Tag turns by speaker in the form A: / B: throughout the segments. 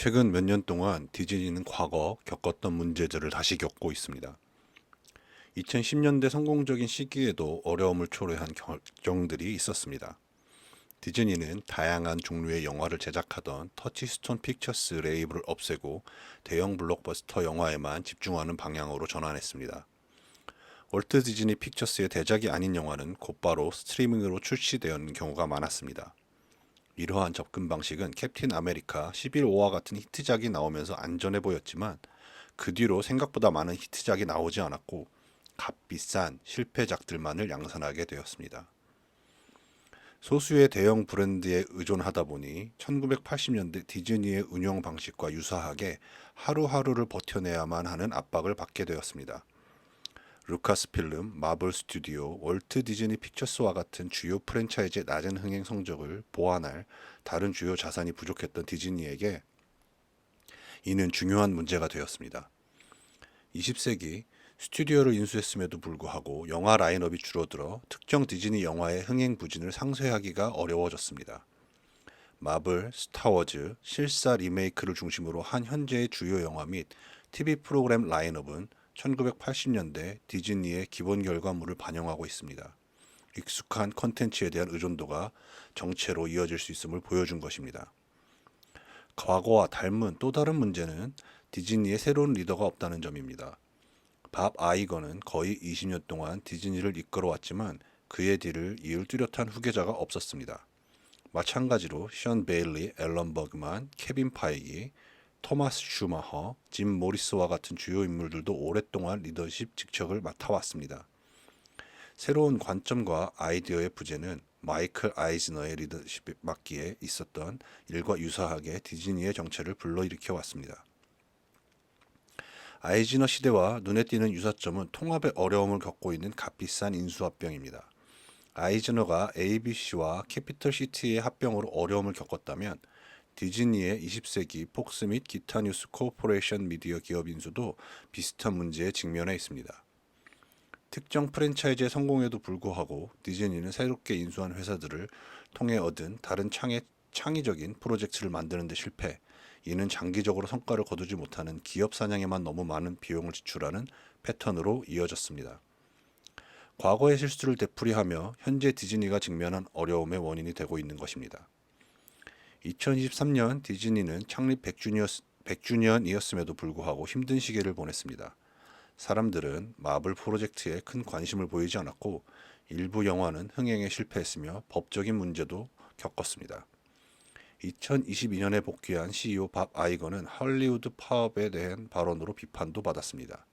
A: 최근 몇 년 동안 디즈니는 과거 겪었던 문제들을 다시 겪고 있습니다. 2010년대 성공적인 시기에도 어려움을 초래한 결정들이 있었습니다. 디즈니는 다양한 종류의 영화를 제작하던 터치스톤 픽처스 레이블을 없애고 대형 블록버스터 영화에만 집중하는 방향으로 전환했습니다. 월트 디즈니 픽처스의 대작이 아닌 영화는 곧바로 스트리밍으로 출시되는 경우가 많았습니다. 이러한 접근 방식은 캡틴 아메리카 11호와 같은 히트작이 나오면서 안전해 보였지만 그 뒤로 생각보다 많은 히트작이 나오지 않았고 값비싼 실패작들만을 양산하게 되었습니다. 소수의 대형 브랜드에 의존하다 보니 1980년대 디즈니의 운영 방식과 유사하게 하루하루를 버텨내야만 하는 압박을 받게 되었습니다. 루카스필름, 마블 스튜디오, 월트 디즈니 픽처스와 같은 주요 프랜차이즈의 낮은 흥행 성적을 보완할 다른 주요 자산이 부족했던 디즈니에게 이는 중요한 문제가 되었습니다. 20세기 스튜디오를 인수했음에도 불구하고 영화 라인업이 줄어들어 특정 디즈니 영화의 흥행 부진을 상쇄하기가 어려워졌습니다. 마블, 스타워즈, 실사 리메이크를 중심으로 한 현재의 주요 영화 및 TV 프로그램 라인업은 1980년대 디즈니의 기본 결과물을 반영하고 있습니다. 익숙한 컨텐츠에 대한 의존도가 정체로 이어질 수 있음을 보여준 것입니다. 과거와 닮은 또 다른 문제는 디즈니의 새로운 리더가 없다는 점입니다. 밥 아이거는 거의 20년 동안 디즈니를 이끌어왔지만 그의 뒤를 이을 뚜렷한 후계자가 없었습니다. 마찬가지로 션 베일리, 앨런 버그만, 케빈 파이기, 토마스 슈마허, 짐 모리스와 같은 주요 인물들도 오랫동안 리더십 직책을 맡아왔습니다. 새로운 관점과 아이디어의 부재는 마이클 아이즈너의 리더십 맡기에 있었던 일과 유사하게 디즈니의 정체를 불러일으켜 왔습니다. 아이즈너 시대와 눈에 띄는 유사점은 통합의 어려움을 겪고 있는 값비싼 인수합병입니다. 아이즈너가 ABC와 캐피털 시티의 합병으로 어려움을 겪었다면 디즈니의 20세기 폭스 및 기타 뉴스 코퍼레이션 미디어 기업 인수도 비슷한 문제에 직면해 있습니다. 특정 프랜차이즈의 성공에도 불구하고 디즈니는 새롭게 인수한 회사들을 통해 얻은 다른 창의, 창의적인 프로젝트를 만드는 데 실패, 이는 장기적으로 성과를 거두지 못하는 기업 사냥에만 너무 많은 비용을 지출하는 패턴으로 이어졌습니다. 과거의 실수를 되풀이하며 현재 디즈니가 직면한 어려움의 원인이 되고 있는 것입니다. 2023년 디즈니는 창립 100주년, 100주년 이었음에도 불구하고 힘든 시기를 보냈습니다. 사람들은 마블 프로젝트에 큰 관심을 보이지 않았고 일부 영화는 흥행에 실패했으며 법적인 문제도 겪었습니다. 2022년에 복귀한 CEO 밥 아이거는 할리우드 파업에 대한 발언으로 비판도 받았습니다.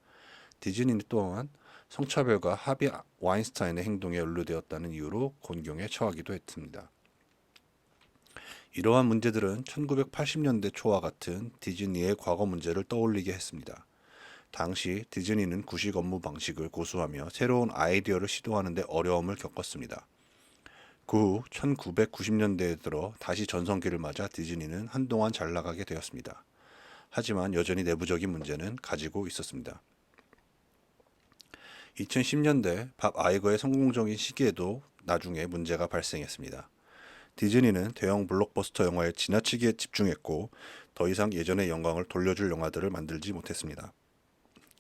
A: 디즈니 또한 성차별과 하비 와인스타인의 행동에 연루되었다는 이유로 곤경에 처하기도 했습니다. 이러한 문제들은 1980년대 초와 같은 디즈니의 과거 문제를 떠올리게 했습니다. 당시 디즈니는 구식 업무 방식을 고수하며 새로운 아이디어를 시도하는데 어려움을 겪었습니다. 그 후 1990년대에 들어 다시 전성기를 맞아 디즈니는 한동안 잘 나가게 되었습니다. 하지만 여전히 내부적인 문제는 가지고 있었습니다. 2010년대 밥 아이거의 성공적인 시기에도 나중에 문제가 발생했습니다. 디즈니는 대형 블록버스터 영화에 지나치게 집중했고 더 이상 예전의 영광을 돌려줄 영화들을 만들지 못했습니다.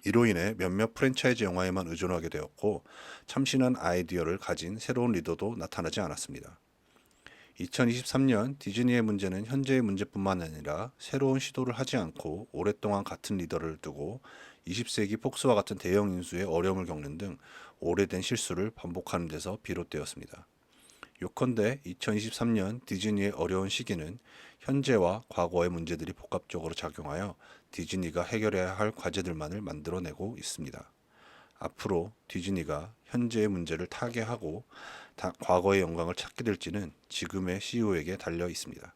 A: 이로 인해 몇몇 프랜차이즈 영화에만 의존하게 되었고 참신한 아이디어를 가진 새로운 리더도 나타나지 않았습니다. 2023년 디즈니의 문제는 현재의 문제뿐만 아니라 새로운 시도를 하지 않고 오랫동안 같은 리더를 두고 20세기 폭스와 같은 대형 인수에 어려움을 겪는 등 오래된 실수를 반복하는 데서 비롯되었습니다. 요컨대 2023년 디즈니의 어려운 시기는 현재와 과거의 문제들이 복합적으로 작용하여 디즈니가 해결해야 할 과제들만을 만들어내고 있습니다. 앞으로 디즈니가 현재의 문제를 타개하고 과거의 영광을 찾게 될지는 지금의 CEO에게 달려 있습니다.